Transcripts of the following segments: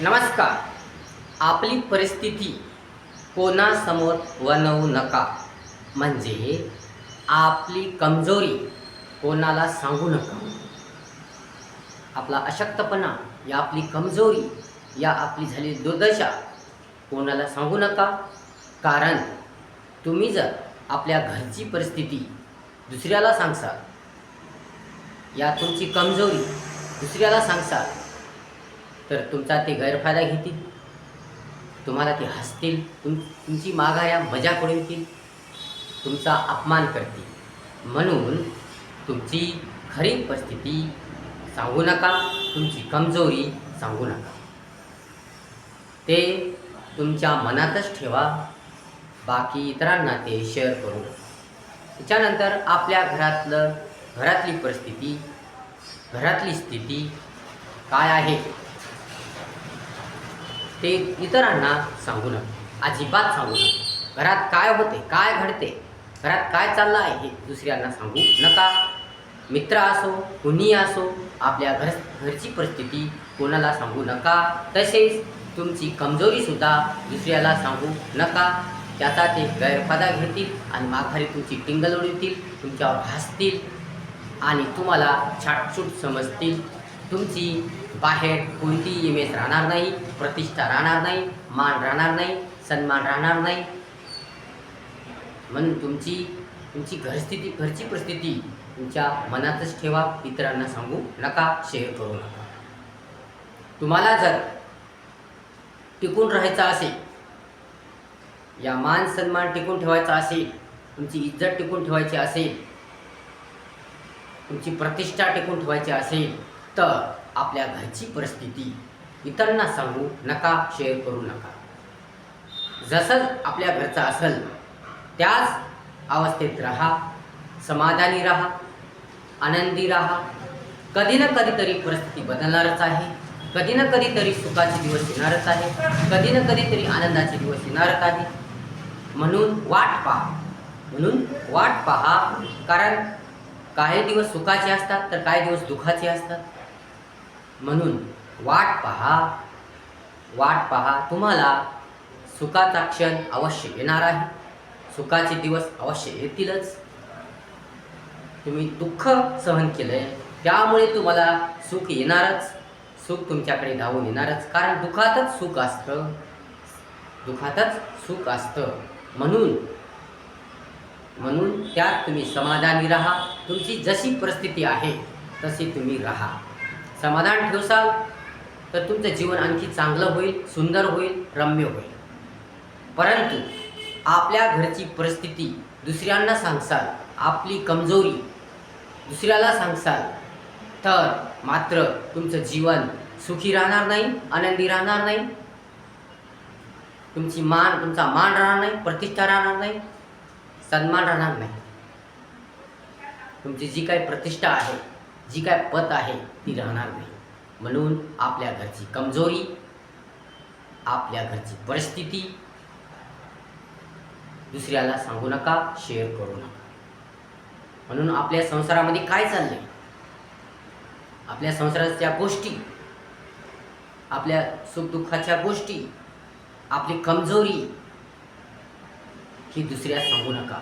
नमस्कार. आपली परिस्थिती कोणासमोर वनवू नका. म्हणजे आपली कमजोरी कोणाला सांगू नका. आपला अशक्तपणा या आपली कमजोरी या आपली झालेली दुर्दशा कोणाला सांगू नका. कारण तुम्ही जर आपल्या घरची परिस्थिती दुसऱ्याला सांगसाल या तुमची कमजोरी दुसऱ्याला सांगसाल तर तुमचा ते गैरफायदा घेतील. तुम्हाला ते हसतील. तुम तुमची माघाऱ्या मजा उडवतील तुमचा अपमान करतील. म्हणून तुमची खरी परिस्थिती सांगू नका. तुमची कमजोरी सांगू नका. ते तुमच्या मनातच ठेवा. बाकी इतरांना ते शेअर करू नका. त्याच्यानंतर आपल्या घरातलं घरातली परिस्थिती घरातली स्थिती काय आहे? ते इतरांना सांगू नका. अजिबात सांगू नका. घरात काय होते काय घडते घरात काय चाललं आहे हे दुसऱ्यांना सांगू नका. मित्र असो कुणी असो आपल्या घर घरची परिस्थिती कोणाला सांगू नका. तसेच तुमची कमजोरीसुद्धा दुसऱ्याला सांगू नका. त्याचा ते गैरफायदा घेतील आणि माघारी तुमची टिंगल उडवतील तुमच्यावर हसतील आणि तुम्हाला छाटछूट समजतील. तुमची बाहेर कोणती इमेज राहणार नाही प्रतिष्ठा राहणार नाही मान राहणार नाही सन्मान राहणार नाही. म्हणून तुमची तुमची घरस्थिती घरची परिस्थिती तुमच्या मनातच ठेवा इतरांना सांगू नका शेअर करू नका. तुम्हाला जर टिकून राहायचं असेल या मान सन्मान टिकून ठेवायचा असेल तुमची इज्जत टिकून ठेवायची असेल तुमची प्रतिष्ठा टिकून ठेवायची असेल तर आपल्या घरची परिस्थिती इतरांना सांगू नका शेअर करू नका. जसं आपल्या घरचं असेल त्याच अवस्थेत राहा समाधानी राहा आनंदी राहा. कधी ना कधीतरी परिस्थिती बदलणारच आहे कधी ना कधीतरी सुखाचे दिवस येणारच आहे कधी ना कधीतरी आनंदाचे दिवस येणारच आहे. म्हणून वाट पहा म्हणून वाट पहा कारण काही दिवस सुखाचे असतात तर काही दिवस दुःखाचे असतात. म्हणून वाट पहा. वाट पहा. तुम्हाला सुखाचा क्षण अवश्य येणार आहे. सुखाचे दिवस अवश्य येतीलच. तुम्ही दुःख सहन केलं आहे त्यामुळे तुम्हाला सुख येणारच. सुख तुमच्याकडे धावून येणारच. कारण दुःखातच सुख असतं. दुःखातच सुख असतं. म्हणून म्हणून त्यात तुम्ही समाधानी राहा. तुमची जशी परिस्थिती आहे तशी तुम्ही राहा. समाधान ठेवसाल तर तुमचं जीवन आणखी चांगलं होईल सुंदर होईल रम्य होईल. परंतु आपल्या घरची परिस्थिती दुसऱ्यांना सांगसाल आपली कमजोरी दुसऱ्याला सांगसाल तर मात्र तुमचं जीवन सुखी राहणार नाही आनंदी राहणार नाही. तुमची मान तुमचा मान राहणार नाही प्रतिष्ठा राहणार नाही सन्मान राहणार नाही. तुमची जी काही प्रतिष्ठा आहे जी काय पत आहे ती राहणार नाही. म्हणून आपल्या घरची कमजोरी आपल्या घरची परिस्थिती दुसऱ्याला सांगू नका शेअर करू नका. म्हणून आपल्या संसारामध्ये काय चाललंय? आपल्या संसाराच्या गोष्टी आपल्या सुखदुःखाच्या गोष्टी आपली कमजोरी ही दुसऱ्या सांगू नका.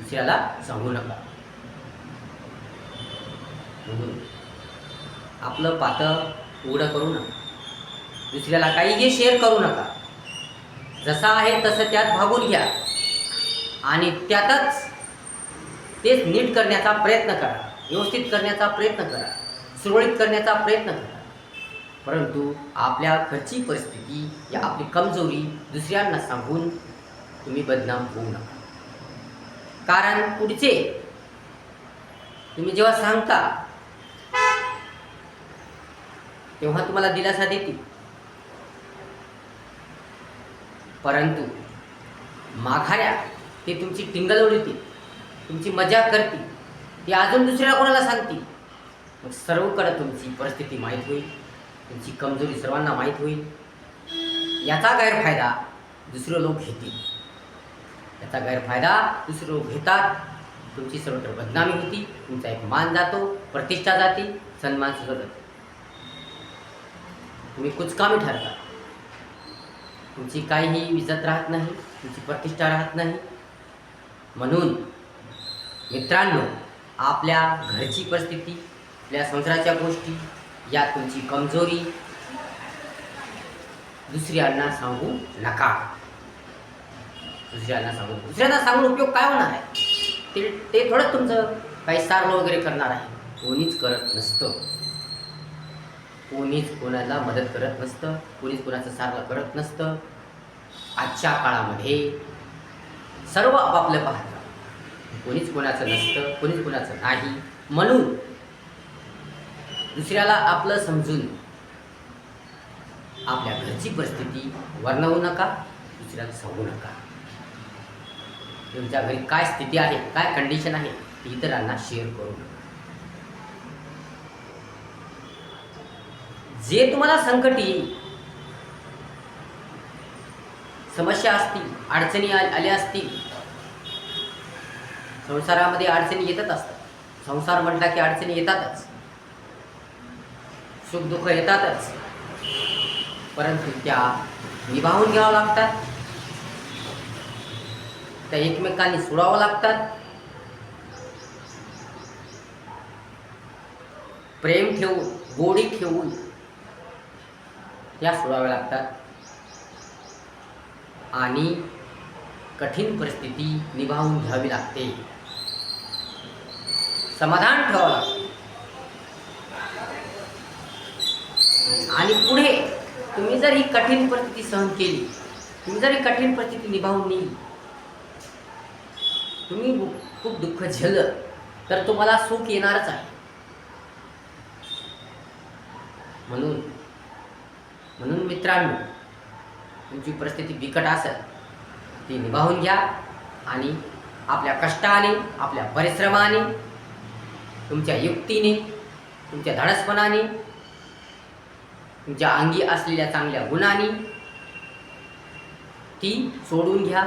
दुसऱ्याला सांगू नका. म्हणून आपलं पातळ उघडं करू नका. दुसऱ्याला काहीही शेअर करू नका. जसा आहे तसं त्यात भागून घ्या. आणि त्यातच तेच नीट करण्याचा प्रयत्न करा. व्यवस्थित करण्याचा प्रयत्न करा. सुरळीत करण्याचा प्रयत्न करा. परंतु आपल्या घरची परिस्थिती या आपली कमजोरी दुसऱ्यांना सांगून तुम्ही बदनाम होऊ नका. कारण पुढचे तुम्ही जेव्हा सांगता तेव्हा तुम्हाला दिलासा देतील परंतु माघाऱ्या ते तुमची टिंगल उडवतील तुमची मजा करतील ते अजून दुसऱ्याला कोणाला सांगतील? मग सर्वकडे तुमची परिस्थिती माहीत होईल तुमची कमजोरी सर्वांना माहीत होईल. याचा गैरफायदा दुसरे लोक घेतील. याचा गैरफायदा दुसरे लोक घेतात. तुमची सर्वत्र बदनामी होती तुमचा एक मान जातो प्रतिष्ठा जाते सन्मान सुद्धा जातो. तुम्ही कुचकामी ठरता. तुमची काहीही इज्जत राहत नाही तुमची प्रतिष्ठा राहत नाही. म्हणून मित्रांनो आपल्या घरची परिस्थिती आपल्या संसाराच्या गोष्टी या तुमची कमजोरी दुसऱ्यांना सांगू नका. दुसऱ्यांना सांगू दुसऱ्यांना सांगून उपयोग काय होणार आहे? ते ते थोडंच तुमचं काही सारलं वगैरे करणार आहे. कोणीच करत नसतं. कोणीच कोणाला मदत करत नसतं कोणीच कोणाचं सारलं करत नसतं. आजच्या काळामध्ये सर्व आपापलं पाहतं कोणीच कोणाचं नसतं कोणीच कोणाचं नाही. म्हणून दुसऱ्याला आपलं समजून आपल्या घरची परिस्थिती वर्णवू नका दुसऱ्याला सांगू नका. तुमच्या घरी काय स्थिती आहे काय कंडिशन आहे ती इतरांना शेअर करू नका. जे तुम्हाला संकट येईल समस्या असतील अडचणी आल्या असतील संसारामध्ये अडचणी येतच असतात. संसार म्हटला की अडचणी येतातच. सुख दुःख येतातच. परंतु त्या निभावून घ्यावं लागतात. त्या एकमेकांनी सोडावं लागतात. प्रेम ठेवून गोडी ठेवून या सोडाव्या लागतात आणि कठीण परिस्थिती निभावून घ्यावी लागते. समाधान ठेवावं लागते. आणि पुढे तुम्ही जर ही कठीण परिस्थिती सहन केली तुम्ही जर ही कठीण परिस्थिती निभावून नेली तुम्ही खूप दुःख झेलं तर तुम्हाला सुख येणारच आहे. म्हणून म्हणून मित्रांनो तुमची परिस्थिती बिकट असेल ती निभावून घ्या आणि आपल्या कष्टाने आपल्या परिश्रमाने तुमच्या युक्तीने तुमच्या धाडसपणाने तुमच्या अंगी असलेल्या चांगल्या गुणांनी ती सोडून घ्या.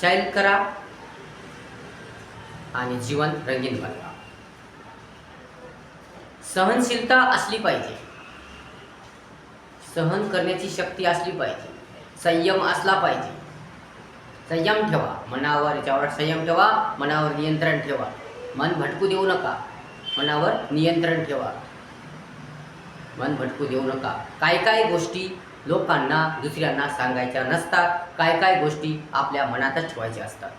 सैल करा आणि जीवन रंगीन बनवा. सहनशीलता असली पाहिजे. सहन करण्याची शक्ती असली पाहिजे. संयम असला पाहिजे. संयम ठेवा. मनावर याच्यावर संयम ठेवा. मनावर नियंत्रण ठेवा. मन भटकू देऊ नका. मनावर नियंत्रण ठेवा. मन भटकू देऊ नका. काय काय गोष्टी लोकांना दुसऱ्यांना सांगायच्या नसतात. काय काय गोष्टी आपल्या मनातच ठेवायच्या असतात.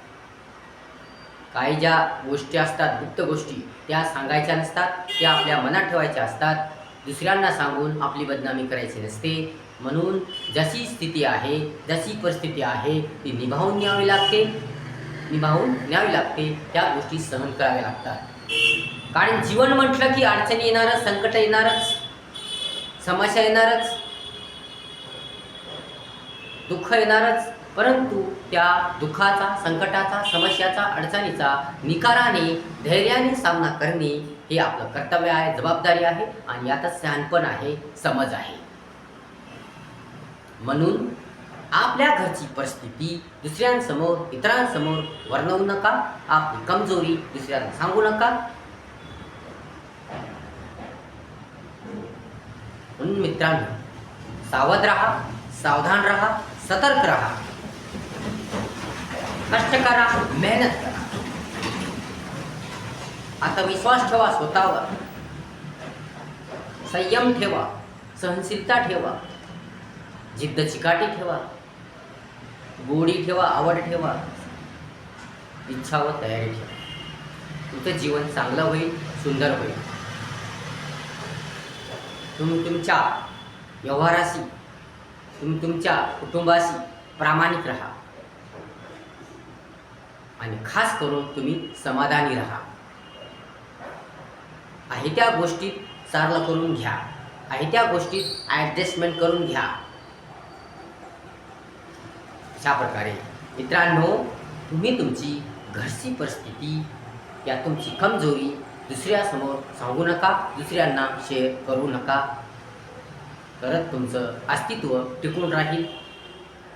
काही ज्या गोष्टी असतात गुप्त गोष्टी त्या सांगायच्या नसतात. त्या आपल्या मनात ठेवायच्या असतात. दुसऱ्यांना सांगून आपली बदनामी करायची नसते. म्हणून जशी स्थिती आहे जशी परिस्थिती आहे ती निभावून घ्यावी लागते. निभावून न्यावी लागते त्या गोष्टी सहन कराव्या लागतात. कारण जीवन म्हटलं की अडचणी येणारच संकट येणारच समस्या येणारच दुःख येणारच. परंतु त्या दुःखाचा संकटाचा समस्याचा अडचणीचा निकाराने धैर्याने सामना करणे हे आपलं कर्तव्य आहे जबाबदारी आहे आणि यातच शहाणपण आहे समज आहे. म्हणून आपल्या घरची परिस्थिती दुसऱ्यांसमोर इतरांसमोर वर्णवू नका. आपली कमजोरी दुसऱ्यांना सांगू नका. म्हणून मित्रांनो सावध राहा सावधान राहा सतर्क राहा. कष्ट करा मेहनत करा. आता विश्वास ठेवा स्वतःवर. संयम ठेवा सहनशीलता ठेवा जिद्द चिकाटी ठेवा गोडी ठेवा आवड ठेवा इच्छा व तयारी ठेवा. तुमचं जीवन चांगलं होईल सुंदर होईल. तुम्ही तुमच्या व्यवहाराशी तुम्ही तुमच्या कुटुंबाशी प्रामाणिक राहा. आणि खास करून तुम्ही समाधानी राहा. आहे त्या गोष्टीत चारला करून घ्या. आहे त्या गोष्टीत ॲडजस्टमेंट करून घ्या. अशा प्रकारे मित्रांनो तुम्ही तुमची घरची परिस्थिती या तुमची कमजोरी दुसऱ्यासमोर सांगू नका दुसऱ्यांना शेअर करू नका. तरच तुमचं अस्तित्व टिकून राहील.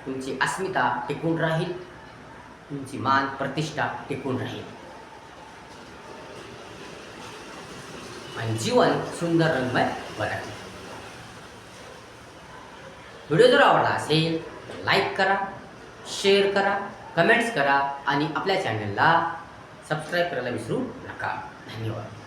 तुमची अस्मिता टिकून राहील. तुमची मान प्रतिष्ठा टिकून राहील. आणि जीवन सुंदर रंगमय बनावे व्हिडिओ जर आवडला असेल तर लाईक करा शेअर करा कमेंट्स करा आणि आपल्या चॅनलला सबस्क्राईब करायला विसरू नका. धन्यवाद.